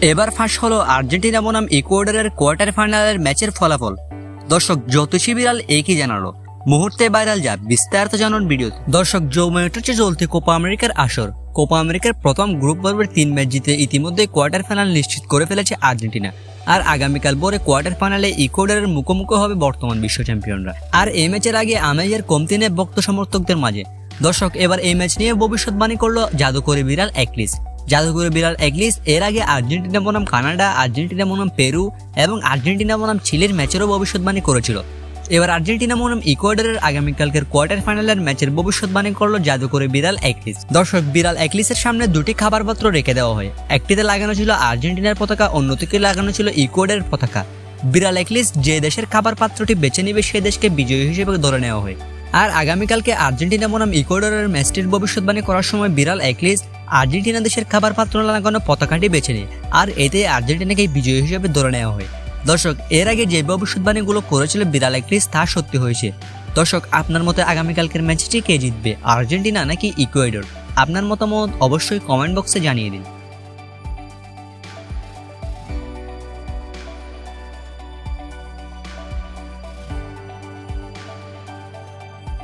এবার ফাঁস হলো আর্জেন্টিনা বনাম ইকুয়েডরের কোয়ার্টার ফাইনালের ম্যাচের ফলাফল। দর্শক, জ্যোতিষী বিড়াল একই জানালো? মুহূর্তে ভাইরাল যা, বিস্তারিত জানুন ভিডিও দর্শক জৌমেট্রোচে চলতে কোপা আমেরিকার আসর। কোপা আমেরিকার প্রথম গ্রুপ পর্বের তিন ম্যাচ জিতে ইতিমধ্যে কোয়ার্টার ফাইনাল নিশ্চিত করে ফেলেছে আর্জেন্টিনা। আর আগামীকাল ভোরে কোয়ার্টার ফাইনালে ইকুয়েডরের মুখোমুখি হবে বর্তমান বিশ্ব চ্যাম্পিয়নরা। আর এই ম্যাচের আগে আমেজের কমতি নেই ভক্ত সমর্থকদের মাঝে। দর্শক, এবার এই ম্যাচ নিয়ে ভবিষ্যৎবাণী করল জাদুকরি বিড়াল একলিস জাদুঘরে বিড়াল একলিস এর আগে আর্জেন্টিনা বনাম কানাডা, আর্জেন্টিনা বনাম পেরু এবং আর্জেন্টিনা বনাম চিলির ম্যাচেরও ভবিষ্যৎবাণী করেছিল। এবার আর্জেন্টিনা বনাম ইকুয়েডরের আগামীকালকের কোয়ার্টার ফাইনালের ম্যাচের ভবিষ্যৎবাণী করল জাদুকরে বিড়াল একলিস দর্শক, বিড়াল একলিসের সামনে দুটি খাবারপত্র রেখে দেওয়া হয়। একটিতে লাগানো ছিল আর্জেন্টিনার পতাকা, অন্যটিতে লাগানো ছিল ইকুয়েডরের পতাকা। বিড়াল একলিস যে দেশের খাবার পাত্রটি বেছে নেবে সেই দেশকে বিজয়ী হিসেবে ধরে নেওয়া হয়। আর আগামীকালকে আর্জেন্টিনা বনাম ইকুয়েডরের ম্যাচটির ভবিষ্যৎবাণী করার সময় বিড়াল একলিস আর্জেন্টিনা দেশের খাবার পাত্র লাগানো পতাকাটি বেছে নেয়। আর এতে আর্জেন্টিনাকে বিজয়ী হিসেবে ধরে নেওয়া হয়। দর্শক, এর আগে যে ভবিষ্যৎবাণীগুলো করেছিল বিড়াল ক্রিস তা সত্যি হয়েছে। দর্শক, আপনার মতে আগামীকালকের ম্যাচটি কে জিতবে? আর্জেন্টিনা নাকি ইকুয়েডর? আপনার মতামত অবশ্যই কমেন্ট বক্সে জানিয়ে দিন।